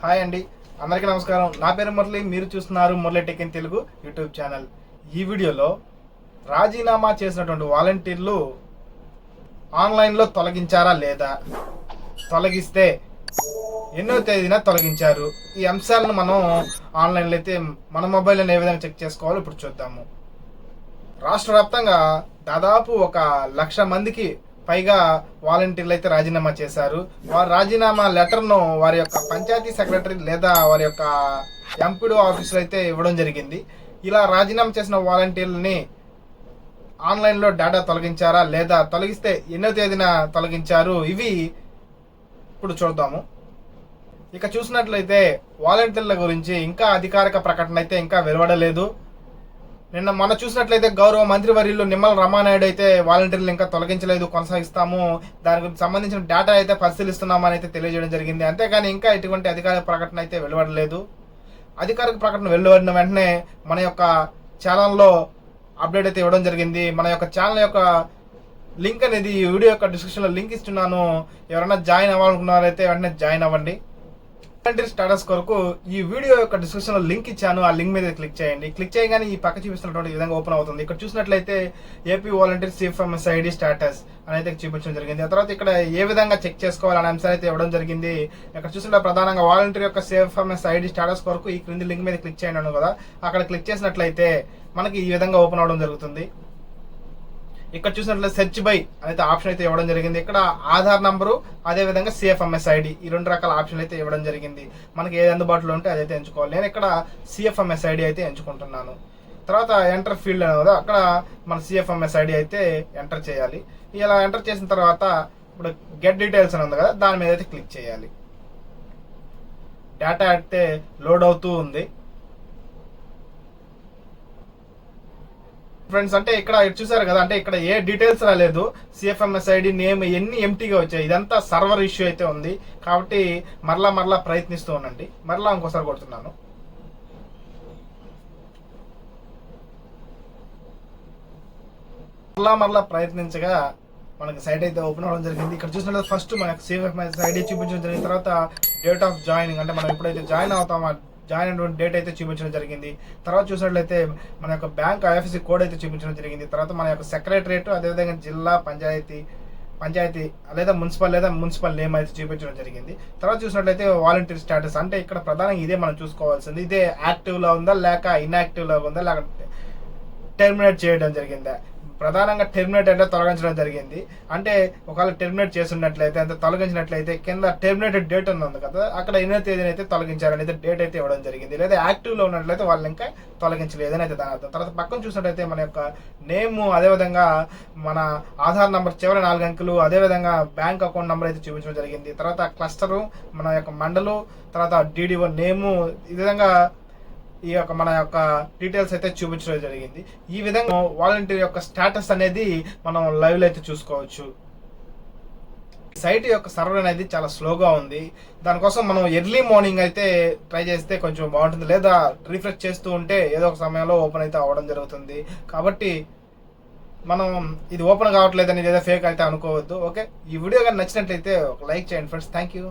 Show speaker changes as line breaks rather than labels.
Hi అండి. అందరికీ నమస్కారం. నా పేరు మురళి. మీరు చూస్తున్నారు Murali tech in Telugu YouTube channel ఈ వీడియోలో రాజీనామా చేసినటువంటి వాలంటీర్లు ఆన్లైన్లో తొలగించారా లేదా? తొలగిస్తే ఎన్నో తేదీన తొలగించారు. ఈ అంశాలను మనం ఆన్లైన్లో అయితే మన మొబైల్లో ఏ విధంగా చెక్ చేసుకోవాలో ఇప్పుడు చూద్దాము. రాష్ట్ర వ్యాప్తంగా దాదాపు ఒక లక్ష మందికి పైగా వాలంటీర్లు అయితే రాజీనామా చేశారు. వారి రాజీనామా లెటర్ను వారి యొక్క పంచాయతీ సెక్రటరీ లేదా వారి యొక్క ఎంపీడీ ఆఫీసులు అయితే ఇవ్వడం జరిగింది. ఇలా రాజీనామా చేసిన వాలంటీర్లని ఆన్లైన్లో డేటా తొలగించారా లేదా తొలగిస్తే ఎన్నో తేదీన తొలగించారు? ఇవి ఇప్పుడు చూద్దాము. ఇక చూసినట్లయితే వాలంటీర్ల గురించి ఇంకా అధికారిక ప్రకటన అయితే ఇంకా వెలువడలేదు. నిన్న మన చూసినట్లయితే గౌరవ మంత్రివర్యులు నిమ్మల రమానాయుడు అయితే వాలంటీర్లు ఇంకా తొలగించలేదు కొనసాగిస్తాము. దానికి సంబంధించిన డేటా అయితే పరిశీలిస్తున్నామని అయితే తెలియజేయడం జరిగింది. అంతేగాని ఇంకా ఎటువంటి అధికారిక ప్రకటన అయితే వెలువడలేదు. అధికారిక ప్రకటన వెలువడిన వెంటనే మన యొక్క ఛానల్లో అప్డేట్ అయితే ఇవ్వడం జరిగింది. మన యొక్క ఛానల్ యొక్క లింక్ అనేది ఈ వీడియో యొక్క డిస్క్రిప్షన్లో లింక్ ఇస్తున్నాను. ఎవరైనా జాయిన్ అవ్వాలనుకున్నారైతే వెంటనే జాయిన్ అవ్వండి. వాలంటీర్ స్టేటస్ కొరకు ఈ వీడియో యొక్క డిస్క్రిప్షన్లో లింక్ ఇచ్చాను. ఆ లింక్ మీద క్లిక్ చేయండి. క్లిక్ చేయగానే ఈ పక్క చూపిస్తున్నటువంటి విధంగా ఓపెన్ అవుతుంది. ఇక్కడ చూసినట్లయితే AP volunteer CFMS ID status అనేది చూపించడం జరిగింది. ఆ తర్వాత ఇక్కడ ఏ విధంగా చెక్ చేసుకోవాలనే అంశాలు అయితే ఇవ్వడం జరిగింది. ఇక్కడ చూసినట్టు ప్రధానంగా వాలంటీర్ యొక్క సిఎఫ్ఎంఎస్ ఐడి స్టేటస్ కొరకు ఈ క్రింది లింక్ మీద క్లిక్ చేయండి కదా. అక్కడ క్లిక్ చేసినట్లయితే మనకి ఈ విధంగా ఓపెన్ అవడం జరుగుతుంది. ఇక్కడ చూసినట్లయితే సెర్చ్ బై అయితే ఆప్షన్ అయితే ఇవ్వడం జరిగింది. ఇక్కడ ఆధార్ నంబరు అదే విధంగా సిఎఫ్ఎంఎస్ ఐడి ఈ రెండు రకాల ఆప్షన్లు అయితే ఇవ్వడం జరిగింది. మనకి ఏది అందుబాటులో ఉంటే అదైతే ఎంచుకోవాలి. నేను ఇక్కడ సిఎఫ్ఎంఎస్ ఐడి అయితే ఎంచుకుంటున్నాను. తర్వాత ఎంటర్ ఫీల్డ్ అనేది అక్కడ మన సిఎఫ్ఎంఎస్ ఐడి అయితే ఎంటర్ చేయాలి. ఇలా ఎంటర్ చేసిన తర్వాత ఇప్పుడు గెట్ డీటెయిల్స్ అని ఉంది కదా దాని మీద అయితే క్లిక్ చేయాలి. డేటా అయితే లోడ్ అవుతూ ఉంది. ఫ్రెండ్స్ అంటే ఇక్కడ చూసారు కదా అంటే ఇక్కడ ఏ డీటెయిల్స్ రాలేదు. సిఎఫ్ఎంఎస్ ఐడి నేమ్ ఎన్ని ఎంటీగా వచ్చాయి. ఇదంతా సర్వర్ ఇష్యూ అయితే ఉంది. కాబట్టి మరలా మరలా ప్రయత్నిస్తూ ఉండండి. మరలా ఇంకోసారి కొడుతున్నాను. మరలా మరలా ప్రయత్నించగా మనకి సైట్ అయితే ఓపెన్ అవ్వడం జరిగింది. ఇక్కడ చూసినట్లయితే ఫస్ట్ మనకి సిఎఫ్ఎంఎస్ ఐడి చూపించడం జరిగిన తర్వాత డేట్ ఆఫ్ జాయినింగ్ అంటే మనం ఎప్పుడైతే జాయిన్ అవుతామో జాయిన్ అయినటువంటి డేట్ అయితే చూపించడం జరిగింది. తర్వాత చూసినట్లయితే మన యొక్క బ్యాంక్ ఐఎఫ్ఎస్సి కోడ్ అయితే చూపించడం జరిగింది. తర్వాత మన యొక్క సెక్రటరేట్ అదేవిధంగా జిల్లా పంచాయతీ పంచాయతీ లేదా మున్సిపల్ లేదా మున్సిపల్ నేమ్ అయితే చూపించడం జరిగింది. తర్వాత చూసినట్లయితే వాలంటీర్ స్టేటస్ అంటే ఇక్కడ ప్రధానంగా ఇదే మనం చూసుకోవాల్సింది. ఇదే యాక్టివ్లో ఉందా లేక ఇన్యాక్టివ్లో ఉందా లేక టెర్మినేట్ చేయడం జరిగిందా? ప్రధానంగా టెర్మినేట్ అంటే తొలగించడం జరిగింది. అంటే ఒకవేళ టెర్మినేట్ చేస్తున్నట్లయితే అంటే తొలగించినట్లయితే కింద టెర్మినేటెడ్ డేట్ ఉంది కదా అక్కడ ఎన్నో తేదీని అయితే తొలగించారని అయితే డేట్ అయితే ఇవ్వడం జరిగింది. లేదా యాక్టివ్లో ఉన్నట్లయితే వాళ్ళు ఇంకా తొలగించలేదని అయితే దాని అర్థం. తర్వాత పక్కన చూసినట్లయితే మన యొక్క నేమ్ అదేవిధంగా మన ఆధార్ నెంబర్ చివరి నాలుగు అంకెలు అదేవిధంగా బ్యాంక్ అకౌంట్ నెంబర్ అయితే చూపించడం జరిగింది. తర్వాత క్లస్టరు మన యొక్క మండలు తర్వాత డీడీఓ నేము ఈ విధంగా ఈ యొక్క మన యొక్క డీటెయిల్స్ అయితే చూపించడం జరిగింది. ఈ విధంగా వాలంటీర్ యొక్క స్టేటస్ అనేది మనం లైవ్లో అయితే చూసుకోవచ్చు. సైట్ యొక్క సర్వర్ అనేది చాలా స్లోగా ఉంది. దానికోసం మనం ఎర్లీ మార్నింగ్ అయితే ట్రై చేస్తే కొంచెం బాగుంటుంది. లేదా రిఫ్రెష్ చేస్తూ ఉంటే ఏదో ఒక సమయంలో ఓపెన్ అయితే అవ్వడం జరుగుతుంది. కాబట్టి మనం ఇది ఓపెన్ కావట్లేదని ఏదో ఫేక్ అయితే అనుకోవద్దు. ఓకే ఈ వీడియో కానీ నచ్చినట్లయితే ఒక లైక్ చేయండి ఫ్రెండ్స్ థ్యాంక్ యూ